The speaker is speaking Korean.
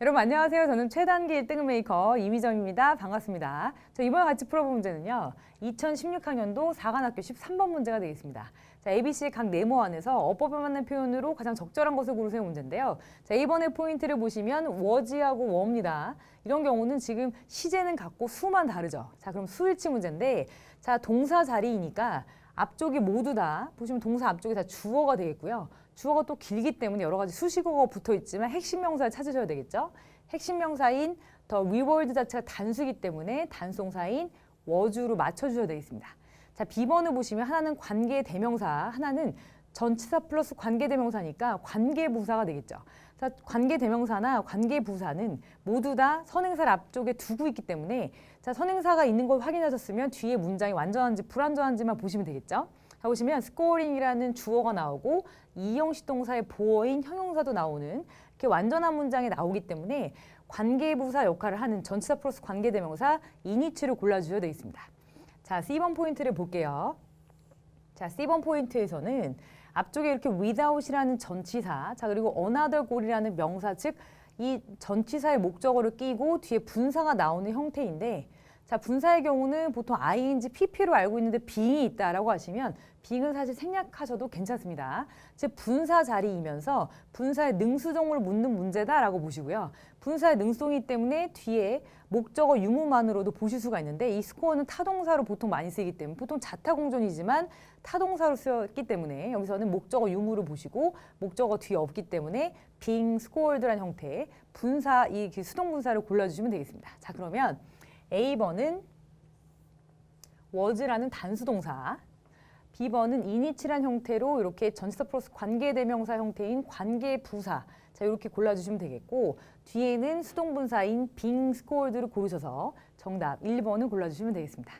여러분 안녕하세요. 저는 최단기 1등 메이커 이미정입니다. 반갑습니다. 자, 이번에 같이 풀어볼 문제는요. 2016학년도 4간학교 13번 문제가 되겠습니다. 자, ABC의 각 네모 안에서 어법에 맞는 표현으로 가장 적절한 것을 고르세요 문제인데요. 자, 이번에 포인트를 보시면 워지하고 워입니다. 이런 경우는 지금 시제는 같고 수만 다르죠. 자, 그럼 수일치 문제인데 자, 동사 자리이니까 앞쪽이 모두 다 보시면 동사 앞쪽이 다 주어가 되겠고요. 주어가 또 길기 때문에 여러 가지 수식어가 붙어 있지만 핵심 명사를 찾으셔야 되겠죠. 핵심 명사인 더 리월드 자체가 단수기 때문에 단송사인 워주로 맞춰 주셔야 되겠습니다. 자, B번을 보시면 하나는 관계 대명사, 하나는 전치사 플러스 관계 대명사니까 관계 부사가 되겠죠. 자, 관계 대명사나 관계 부사는 모두 다 선행사를 앞쪽에 두고 있기 때문에 자, 선행사가 있는 걸 확인하셨으면 뒤에 문장이 완전한지 불완전한지만 보시면 되겠죠. 자, 보시면 스코어링이라는 주어가 나오고 이형식 동사의 보어인 형용사도 나오는 이렇게 완전한 문장이 나오기 때문에 관계부사 역할을 하는 전치사 플러스 관계대명사 이니치를 골라주셔야 되겠습니다. 자, C번 포인트를 볼게요. 자, C번 포인트에서는 앞쪽에 이렇게 without이라는 전치사, 자 그리고 another goal이라는 명사, 즉 이 전치사의 목적어를 끼고 뒤에 분사가 나오는 형태인데 자, 분사의 경우는 보통 ing, pp로 알고 있는데 being이 있다라고 하시면 being은 사실 생략하셔도 괜찮습니다. 즉 분사 자리이면서 분사의 능수동을 묻는 문제다라고 보시고요. 분사의 능수동이기 때문에 뒤에 목적어 유무만으로도 보실 수가 있는데 이 스코어는 타동사로 보통 많이 쓰이기 때문에 보통 자타공존이지만 타동사로 쓰였기 때문에 여기서는 목적어 유무를 보시고 목적어 뒤에 없기 때문에 being scored라는 형태의 분사 이 수동 분사를 골라주시면 되겠습니다. 자 그러면 A번은 was라는 단수동사, B번은 init이란 형태로 이렇게 전치사 플러스 관계대명사 형태인 관계부사 자 이렇게 골라주시면 되겠고 뒤에는 수동분사인 being scored를 고르셔서 정답 1번을 골라주시면 되겠습니다.